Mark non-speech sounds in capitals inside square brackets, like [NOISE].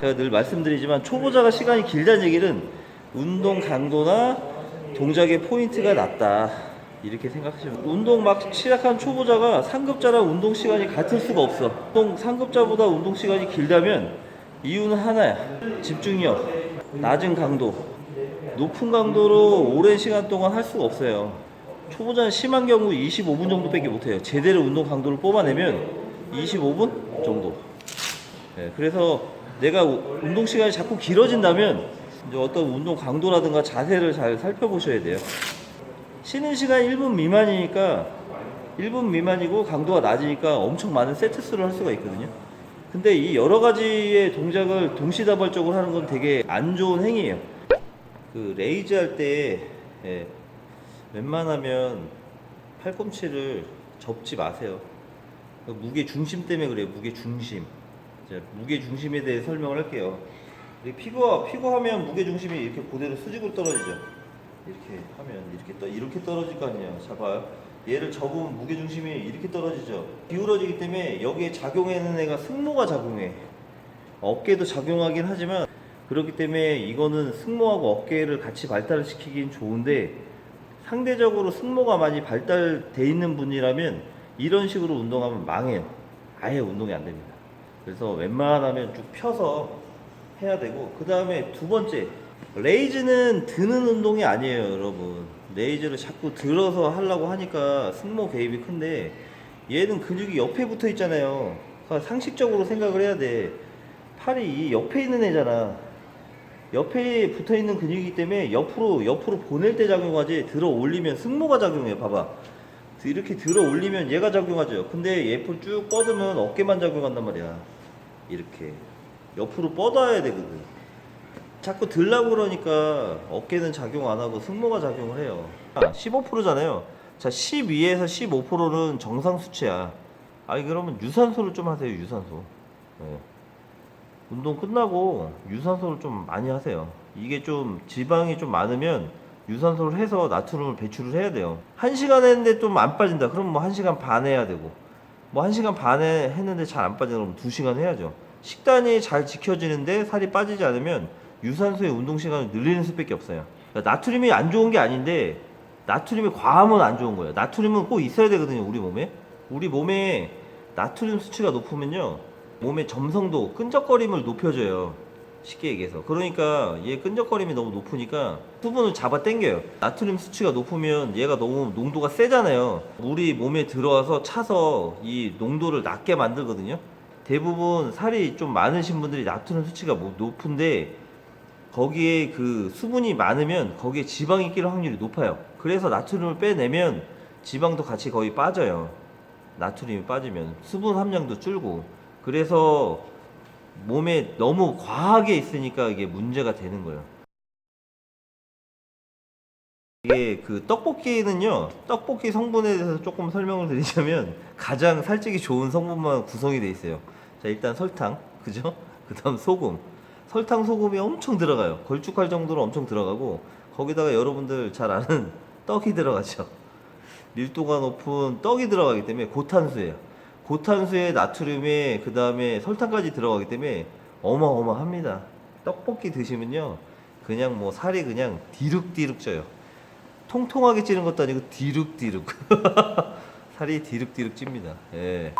제가 늘 말씀드리지만 초보자가 시간이 길다는 얘기는 운동 강도나 동작의 포인트가 낮다. 이렇게 생각하시면 운동 막 시작한 초보자가 상급자랑 운동 시간이 같을 수가 없어. 운동 상급자보다 운동 시간이 길다면 이유는 하나야. 집중력 낮은 강도. 높은 강도로 오랜 시간 동안 할 수가 없어요. 초보자는 심한 경우 25분 정도밖에 못해요. 제대로 운동 강도를 뽑아내면 25분 정도. 네, 그래서 내가 우- 운동 시간이 자꾸 길어진다면 이제 어떤 운동 강도라든가 자세를 잘 살펴보셔야 돼요. 쉬는 시간 1분 미만이니까 1분 미만이고 강도가 낮으니까 엄청 많은 세트 수를 할 수가 있거든요. 근데 이 여러 가지의 동작을 동시다발적으로 하는 건 되게 안 좋은 행위예요. 그 레이즈 할때 예, 웬만하면 팔꿈치를 접지 마세요. 그 무게 중심 때문에 그래요. 무게 중심. 자, 무게 중심에 대해 설명을 할게요. 이 피고 피고 하면 무게 중심이 이렇게 그대로 수직으로 떨어지죠. 이렇게 하면 이렇게 떠 이렇게 떨어질 거 아니에요. 잡아요. 얘를 접으면 무게 중심이 이렇게 떨어지죠. 기울어지기 때문에 여기에 작용하는 애가 승모가 작용해. 어깨도 작용하긴 하지만 그렇기 때문에 이거는 승모하고 어깨를 같이 발달을 시키긴 좋은데 상대적으로 승모가 많이 발달돼 있는 분이라면 이런 식으로 운동하면 망해요. 아예 운동이 안 됩니다. 그래서 웬만하면 쭉 펴서 해야 되고 그 다음에 두 번째 레이즈는 드는 운동이 아니에요 여러분. 레이즈를 자꾸 들어서 하려고 하니까 승모 개입이 큰데 얘는 근육이 옆에 붙어 있잖아요. 그러니까 상식적으로 생각을 해야 돼. 팔이 이 옆에 있는 애잖아. 옆에 붙어 있는 근육이기 때문에 옆으로 옆으로 보낼 때 작용하지 들어 올리면 승모가 작용해요 봐봐. 이렇게 들어 올리면 얘가 작용하죠. 근데 옆을 쭉 뻗으면 어깨만 작용한단 말이야. 이렇게. 옆으로 뻗어야 되거든 자꾸 들라고 그러니까 어깨는 작용 안 하고 승모가 작용을 해요 15%잖아요 자 12에서 15%는 정상 수치야 아니 그러면 유산소를 좀 하세요 유산소 네. 운동 끝나고 유산소를 좀 많이 하세요. 이게 좀 지방이 좀 많으면 유산소를 해서 나트륨을 배출을 해야 돼요. 한 시간 했는데 좀 안 빠진다. 그럼 뭐한 시간 반 해야 되고, 뭐한 시간 반에 했는데 잘 안 빠진다. 그러면 두 시간 해야죠. 식단이 잘 지켜지는데 살이 빠지지 않으면 유산소의 운동 시간을 늘리는 수밖에 없어요. 그러니까 나트륨이 안 좋은 게 아닌데 나트륨이 과하면 안 좋은 거예요. 나트륨은 꼭 있어야 되거든요. 우리 몸에. 우리 몸에 나트륨 수치가 높으면요. 몸의 점성도 끈적거림을 높여줘요. 쉽게 얘기해서. 그러니까 얘 끈적거림이 너무 높으니까 수분을 잡아 당겨요. 나트륨 수치가 높으면 얘가 너무 농도가 세잖아요. 물이 몸에 들어와서 차서 이 농도를 낮게 만들거든요. 대부분 살이 좀 많으신 분들이 나트륨 수치가 뭐 높은데 거기에 그 수분이 많으면 거기에 지방이 낄 확률이 높아요. 그래서 나트륨을 빼내면 지방도 같이 거의 빠져요. 나트륨이 빠지면 수분 함량도 줄고 그래서 몸에 너무 과하게 있으니까 이게 문제가 되는 거예요. 이게 그 떡볶이는요 떡볶이 성분에 대해서 조금 설명을 드리자면 [LAUGHS] 가장 살찌기 좋은 성분만 구성이 돼 있어요 자 일단 설탕 그죠 그 다음 소금 설탕 소금이 엄청 들어가요. 걸쭉할 정도로 엄청 들어가고 거기다가 여러분들 잘 아는 [LAUGHS] 떡이 들어가죠. 밀도가 높은 떡이 들어가기 때문에 고탄수예요. 고탄수에 나트륨에 그 다음에 설탕까지 들어가기 때문에 어마어마합니다. 떡볶이 드시면요 그냥 뭐 살이 그냥 디룩디룩 쪄요. 통통하게 찌는 것도 아니고 디룩디룩. [LAUGHS] 살이 디룩디룩 찝니다. 예.